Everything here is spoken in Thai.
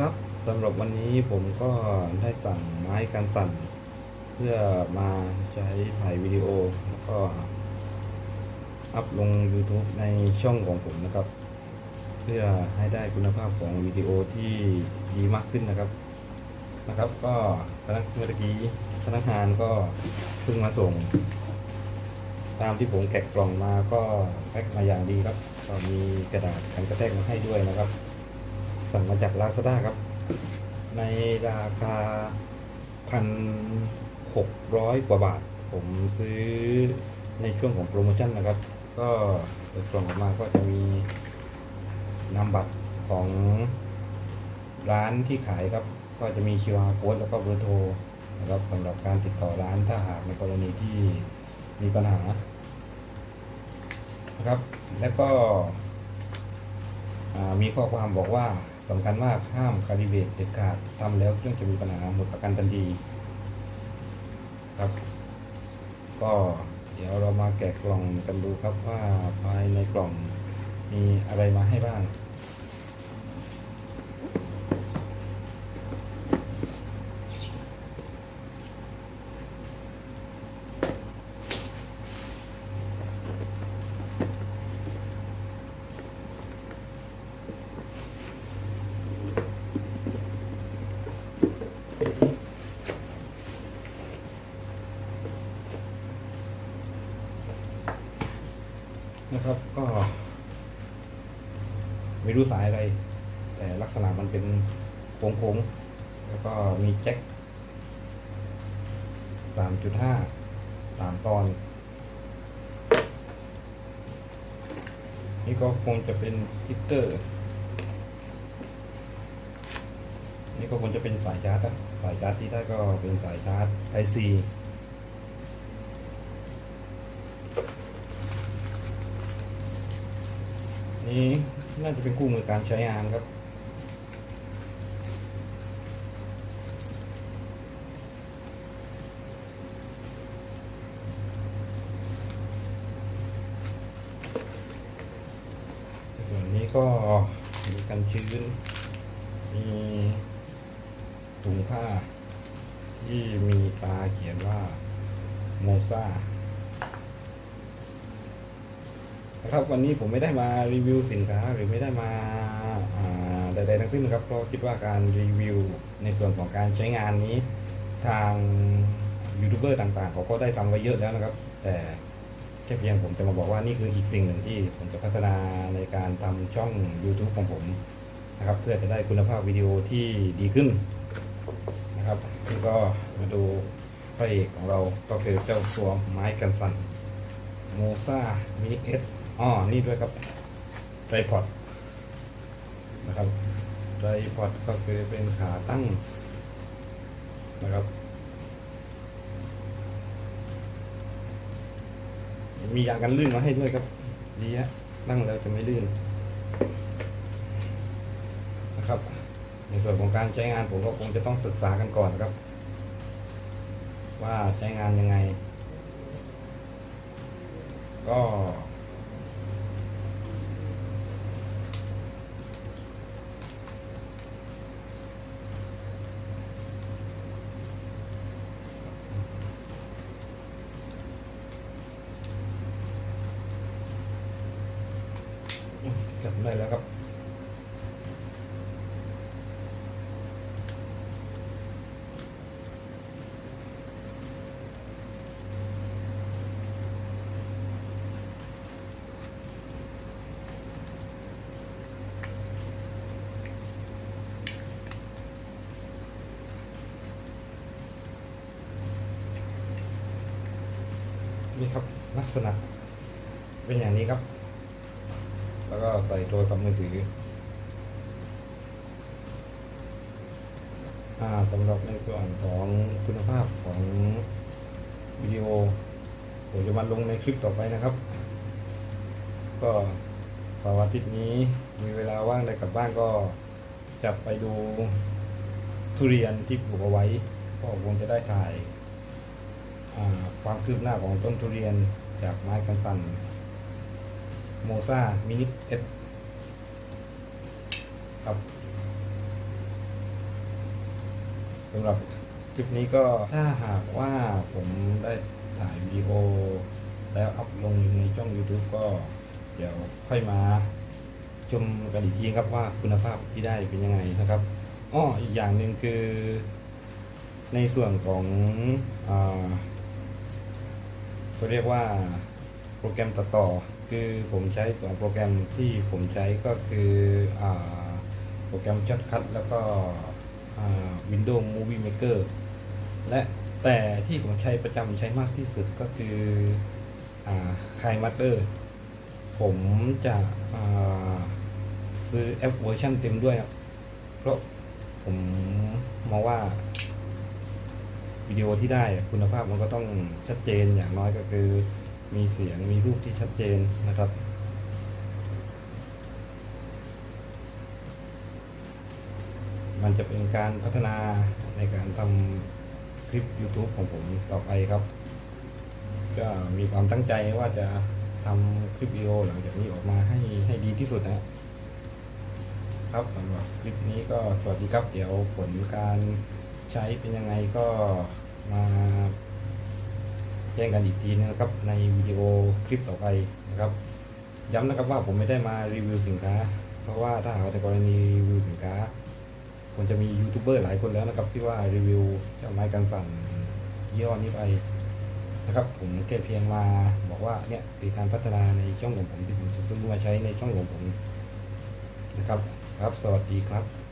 ครับสำหรับวันนี้ผมก็ได้สั่งไม้กันสั่น เพื่อมาใช้ถ่ายวิดีโอแล้วก็อัพลง YouTube ในช่องของผมนะครับ เพื่อให้ได้คุณภาพของวิดีโอที่ดีมากขึ้นนะครับนะครับ ก็พนักเมื่อกี้พนักงานก็เพิ่งมาส่ง ตามที่ผมแกะกล่องมาก็แพ็คมาอย่างดีครับก็มีกระดาษกันกระแทกมาให้ด้วยนะครับ สั่งมาจากลาซาด้าครับ ในราคาพันหกร้อยกว่าบาท ผมซื้อในช่วงของโปรโมชั่นนะครับ ก็กล่องออกมาก็จะมีนามบัตรของร้านที่ขายครับ ก็จะมี QR code แล้วก็เบอร์โทรนะครับสำหรับการติดต่อร้านถ้าหากในกรณีที่มีปัญหานะครับ แล้วก็มีข้อความบอกว่า สำคัญมากห้ามคาลิเบตเด็ดขาดทำแล้วเครื่องจะมีปัญหาหมดประกันทันทีครับ ก็เดี๋ยวเรามาแกะกล่องกันดูครับว่าภายในกล่องมีอะไรมาให้บ้าง นะครับก็ ไม่รู้สายอะไร แต่ลักษณะมันเป็นโค้งๆ แล้วก็มีแจ็คสามจุดห้าสามตอน นี่ก็คงจะเป็นสติ๊กเกอร์ นี่ก็คงจะเป็นสายชาร์จอะสายชาร์จที่ได้ก็เป็นสายชาร์จ Type C นี่ น่าจะเป็นคู่มือการใช้งานครับ ส่วนนี้ก็มีกันชื้น มีถุงผ้า ที่มีตาเขียนว่าโมซา นะครับวันนี้ผมไม่ได้มารีวิวสินค้าหรือไม่ได้มาใดๆทั้งสิ้นครับเพราะคิดว่าการรีวิวในส่วนของการใช้งานนี้ ทางยูทูบเบอร์ต่างๆเขาก็ได้ทำไว้เยอะแล้วนะครับ แต่แค่เพียงผมจะมาบอกว่านี่คืออีกสิ่งหนึ่งที่ผมจะพัฒนาในการทำช่อง YouTube ของผมนะครับ เพื่อจะได้คุณภาพวิดีโอที่ดีขึ้นนะครับนี่ก็มาดูพระเอกของเราก็คือเจ้าตัวไม้กันสั่นโมซามินิเอส อ๋อนี่ด้วยครับไตรพอดนะครับไตรพอดก็คือเป็นขาตั้งนะครับ มียางกันลื่นมาให้ด้วยครับ ดีฮะนั่งแล้วจะไม่ลื่นนะครับ ในส่วนของการใช้งานผมก็คงจะต้องศึกษากันก่อนครับ ว่าใช้งานยังไง ก็ ครับลักษณะ เป็นอย่างนี้ครับ แล้วก็ใส่โทรศัพท์มือถืออ่าสำหรับในส่วนของคุณภาพของวิดีโอผมจะมาลงในคลิปต่อไปนะครับ ก็สาร์อาทิตย์นี้มีเวลาว่างได้กลับบ้านก็จะไปดูทุเรียนที่ปลูกเอาไว้ ก็คงจะได้ถ่ายอ่า ความคืบหน้าของต้นทุเรียนจากไม้กันสันโมซามินิเอสครับสำหรับคลิปนี้ก็ถ้าหากว่าผมได้ถ่ายวิดีโอ แล้วอัพลงในช่อง YouTube ก็เดี๋ยวค่อยมาชมกันอีกทีครับว่าคุณภาพที่ได้เป็นยังไงนะครับอ้ออีกอย่างหนึ่งคือ ในส่วนของอา เขาเรียกว่าโปรแกรมตัดต่อ คือผมใช้สองโปรแกรมที่ผมใช้ก็คืออโปรแกรม Shortcut แล้วก็ Windows Movie Maker และแต่ที่ผมใช้ประจำใช้มากที่สุดก็คืออ่า Kai Master ผมจะซื้อแอปเวอร์ชันเต็มด้วย เพราะผมมองว่า วิดีโอที่ได้คุณภาพมันก็ต้องชัดเจนอย่างน้อยก็คือ มีเสียงมีรูปที่ชัดเจนนะครับมันจะเป็นการพัฒนาในการทำคลิป YouTube ของผมต่อไปครับ ก็มีความตั้งใจว่าจะทำคลิปวิดีโอหลังจากนี้ออกมาให้ให้ดีที่สุดนะครับสำหรับคลิปนี้ก็สวัสดีครับ เดี๋ยวผลการใช้เป็นยังไงก็ มาแจ้งกันอีกทีนะครับ ในวิดีโอคลิปต่อไปนะครับ ย้ำนะครับว่าผมไม่ได้มารีวิวสินค้า เพราะว่าถ้าหากว่าในกรณีรีวิวสินค้าผมจะมียูทูบเบอร์หลายคนแล้วนะครับที่ว่ารีวิวเจ้าไม้กันสั่นยี่ห้อนี้ไปนะครับ ผมแค่เพียงมาบอกว่าเนี่ยคือการพัฒนาในช่องของผมที่ผมจะซื้อมาใช้ในช่องของผมนะครับ ครับ สวัสดีครับ